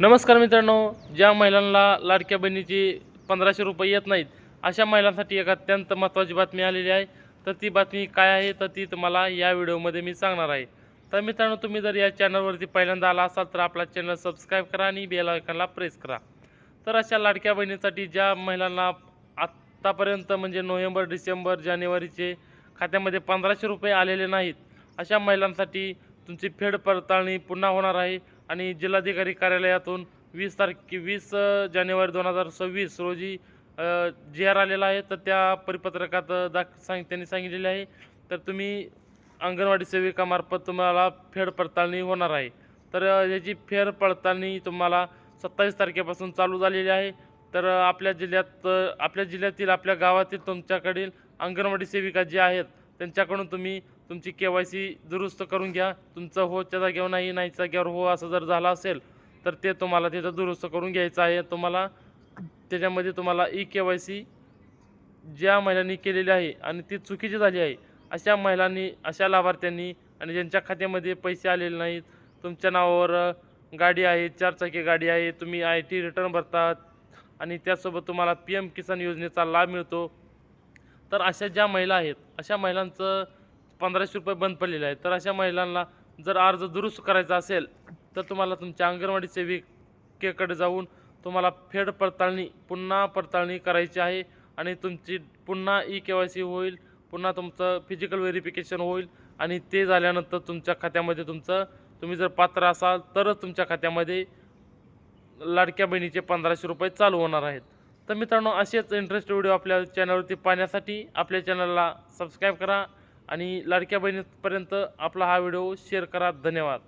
नमस्कार मित्रांनो ज्या महिलांना लाडक्या बहिणीची पंधराशे रुपये येत नाहीत अशा महिलांसाठी एक अत्यंत महत्त्वाची बातमी आलेली आहे. तर ती बातमी काय आहे तर ती तुम्हाला या व्हिडिओमध्ये मी सांगणार आहे. तर मित्रांनो तुम्ही जर या चॅनलवरती पहिल्यांदा आला असाल तर आपला चॅनल सबस्क्राईब करा आणि बेल आयकॉनला प्रेस करा. तर अशा लाडक्या बहिणीसाठी ज्या महिलांना आत्तापर्यंत म्हणजे नोव्हेंबर डिसेंबर जानेवारीचे खात्यामध्ये पंधराशे रुपये आलेले नाहीत अशा महिलांसाठी तुमची फेड पडताळणी पुन्हा होणार आहे. आणि जिल्हाधिकारी कार्यालयातून वीस तारखे वीस जानेवारी दोन हजार सव्वीस रोजी जी आर आलेला आहे तर त्या परिपत्रकात दाख सांग त्यांनी सांगितलेले आहे. तर तुम्ही अंगणवाडी सेविकामार्फत तुम्हाला फेड पडताळणी होणार आहे. तर याची फेर पडताळणी तुम्हाला सत्तावीस तारखेपासून चालू झालेली आहे. तर आपल्या जिल्ह्यात आपल्या जिल्ह्यातील आपल्या गावातील तुमच्याकडील अंगणवाडी सेविका जे आहेत त्यांच्याकडून तुम्ही तुमची के वाय सी दुरुस्त करून घ्या. तुमचं होच्या जागेवर नाही नाहीच्या जागेवर हो असं जर झालं असेल तर ते तुम्हाला त्याचं दुरुस्त करून घ्यायचं आहे. तुम्हाला त्याच्यामध्ये तुम्हाला ई के वाय सी ज्या महिलांनी केलेली आहे आणि ती चुकीची झाली आहे अशा महिलांनी अशा लाभार्थ्यांनी आणि ज्यांच्या खात्यामध्ये पैसे आलेले नाहीत तुमच्या नावावर गाडी आहे चारचाकी गाडी आहे तुम्ही आय टी रिटर्न भरतात आणि त्यासोबत तुम्हाला पी एम किसान योजनेचा लाभ मिळतो. तर अशा ज्या महिला आहेत अशा महिलांचं पंधराशे रुपये बंद पडलेले आहे तर अशा महिलांना जर अर्ज दुरुस्त करायचा असेल तर तुम्हाला तुमच्या अंगणवाडी सेविकेकडे जाऊन तुम्हाला फेड पडताळणी पुन्हा पडताळणी करायची आहे आणि तुमची पुन्हा ई के वाय सी होईल पुन्हा तुमचं फिजिकल व्हेरिफिकेशन होईल आणि ते झाल्यानंतर तुमच्या खात्यामध्ये तुमचं तुम्ही जर पात्र असाल तरच तुमच्या खात्यामध्ये लाडक्या बहिणीचे पंधराशे रुपये चालू होणार आहेत. तर मित्रांनो असेच इंटरेस्ट व्हिडिओ आपल्या चॅनलवरती पाहण्यासाठी आपल्या चॅनलला सबस्क्राईब करा. आणि लाडक्या बहिणीपर्यंत आपला हा व्हिडिओ शेअर करा. धन्यवाद.